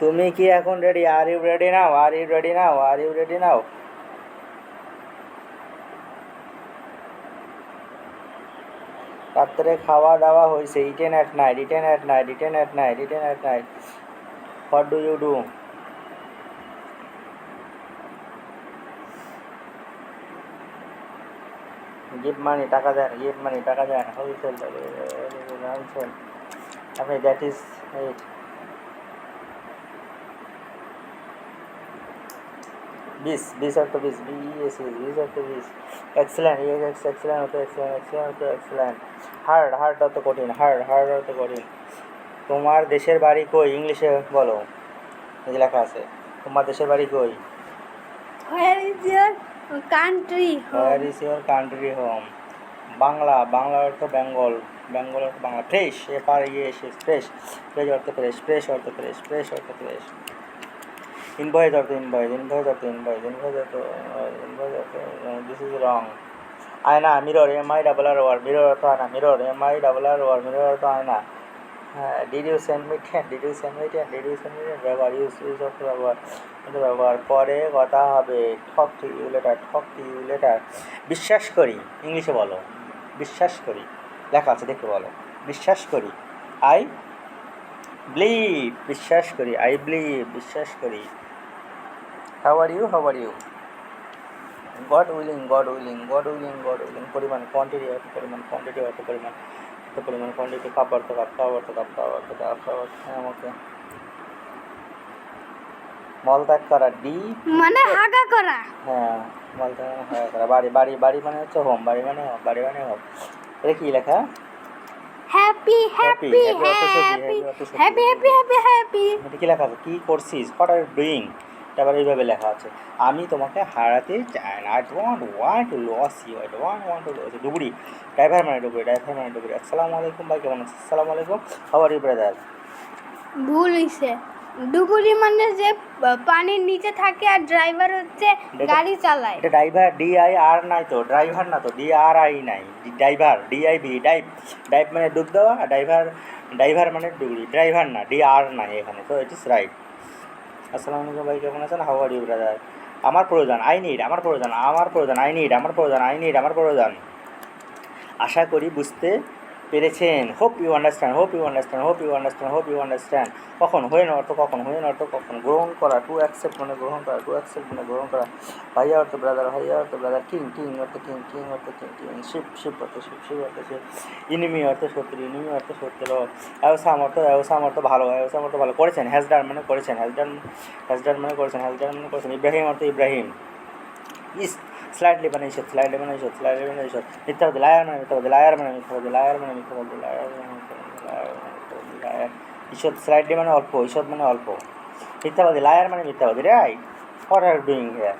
তুমি কি এখন ready are you ready now are you ready now are you ready now রাত্রে খাওয়া দাওয়া হয়েছে eaten at night eaten at night eaten at night eaten at night what do you do give money টাকা দেন give money টাকা দেন। Wholesale আপনি that is eight বিশ বিশ অর্থ বিশ বি এস এস বিশ অর্থ বিশ এক্সেলেন্ট এক্স এক্সেলেন্ট অর্থ এক্সেলেন্ট এক্সেলেন্ট অর্থ এক্সেলেন্ট হার্ড হার্ড অর্থ কঠিন হার্ড হার্ড অর্থ কঠিন. তোমার দেশের বাড়ি কই? ইংলিশে বলো। এই লেখা আছে। তোমার দেশের বাড়ি কই? Where is your country where is your country home Bangla Bangla অর্থ বেঙ্গল বেঙ্গল অর্থ বাংলা। ফ্রেশ এ পার ইয়ে এসে ফ্রেশ ফ্রেশ অর্থ ফ্রেশ ফ্রেশ অর্থ ফ্রেশ ফ্রেশ অর্থ ফ্রেশ ইনভয়েস অর্থ ইনভয়েস ইনভয়েস অর্থ ইনভয়েস ইনভয়েস অর্থ ইনভয়েস অর্থ দিস ইজ রং আয়না mirror M I double R O R mirror অর্থ আয়না M I double R O R mirror অর্থ আয়না হ্যাঁ did you send me ten did you send me ten did you send me ten ব্যবহার use use অর্থ ব্যবহার কিন্তু ব্যবহার পরে কথা হবে। Talk to you later talk to you later বিশ্বাস করি, ইংলিশে বলো। বিশ্বাস করি। লেখা আছে, দেখে বলো। বিশ্বাস করি। আই বিলিভ বিশ্বাস করি আই বিলিভ বিশ্বাস করি। How are you how are you God willing God willing God willing God willing পরিমাণ কোয়ান্টিটি অর্থ পরিমাণ কোয়ান্টিটি অর্থ পরিমাণ অর্থ পরিমাণ কোয়ান্টিটি খাবার অর্থ কাপ কাপ অর্থ কাপ কাপ অর্থ কাপ হ্যাঁ, আমাকে মলত্যাগ করা ডি মানে হাগা করা। হ্যাঁ মলত্যাগ মানে করা। বাড়ি বাড়ি বাড়ি মানে হচ্ছে হোম বাড়ি মানে হোম বাড়ি মানে হোম এটা কি লেখা? Happy happy happy. Happy happy happy happy কি লেখা আছে? কি করছিস? হোয়াট আর ডুইং তারপরে এইভাবে লেখা আছে। আমি তোমাকে হারাতে চাই না। I don't want to lose you I don't want to lose ডুবুরি। Driver মানে ডুবুরি ড্রাইভার মানে ডুবুরি। আসসালামু আলাইকুম ভাই কেমন আছো আসসালামু আলাইকুম। হাওয়ার ইউ ব্রাদার ভুল হইছে। ডুবুরি মানে যে পানির নিচে থাকে আর ড্রাইভার হচ্ছে গাড়ি চালায়। এটা ড্রাইভার ডি আই আর নাই তো ড্রাইভার না তো ডি আর আই নাই। Driver D I V dive dive মানে ডুব দেওয়া আর ড্রাইভার ড্রাইভার মানে ডুবুরি ড্রাইভার না ডি আর নাই এখানে তো ইট ইস রাইট আসসালামু আলাইকুম ভাই কেমন আছেন? হাউ আর ইউ ব্রাদার আমার প্রয়োজন আই নিড আমার প্রয়োজন আমার প্রয়োজন আই নিড আমার প্রয়োজন আই নিড আমার প্রয়োজন। আশা করি বুঝতে পেরেছেন। Hope you understand hope you understand hope you understand hope you understand কখন? হয়ে অর্থ কখন? হয়ে অর্থ কখন? গ্রহণ করা টু অ্যাকসেপ্ট মানে গ্রহণ করা টু অ্যাকসেপ্ট মানে গ্রহণ করা। ভাইয়া অর্থ ব্রাদার ভাইয়া অর্থ ব্রাদার কিং কিং অর্থ কিং কিং অর্থ কিং কিং শিব শিব অর্থ শিব শিব অর্থ শিব ইনিমি অর্থ শত্রু ইনিমি অর্থ শত্রু। অ্যাওসাম অর্থ অ্যাওসাম অর্থ ভালো অ্যাওসাম অর্থ ভালো। করেছেন হ্যাজডার মানে করেছেন হ্যাজডার হ্যাজডার মানে করেছেন হ্যাজডার মানে করেছেন। ইব্রাহিম অর্থ Ibrahim slightly punished, slightly punished, slightly punished. With of the liar man, with of the liar man, with of the liar man, with of the liar man, with of the liar. Ishod slightly man alpo, Ishod man alpo. With of the liar man, with of the right. What are you doing here?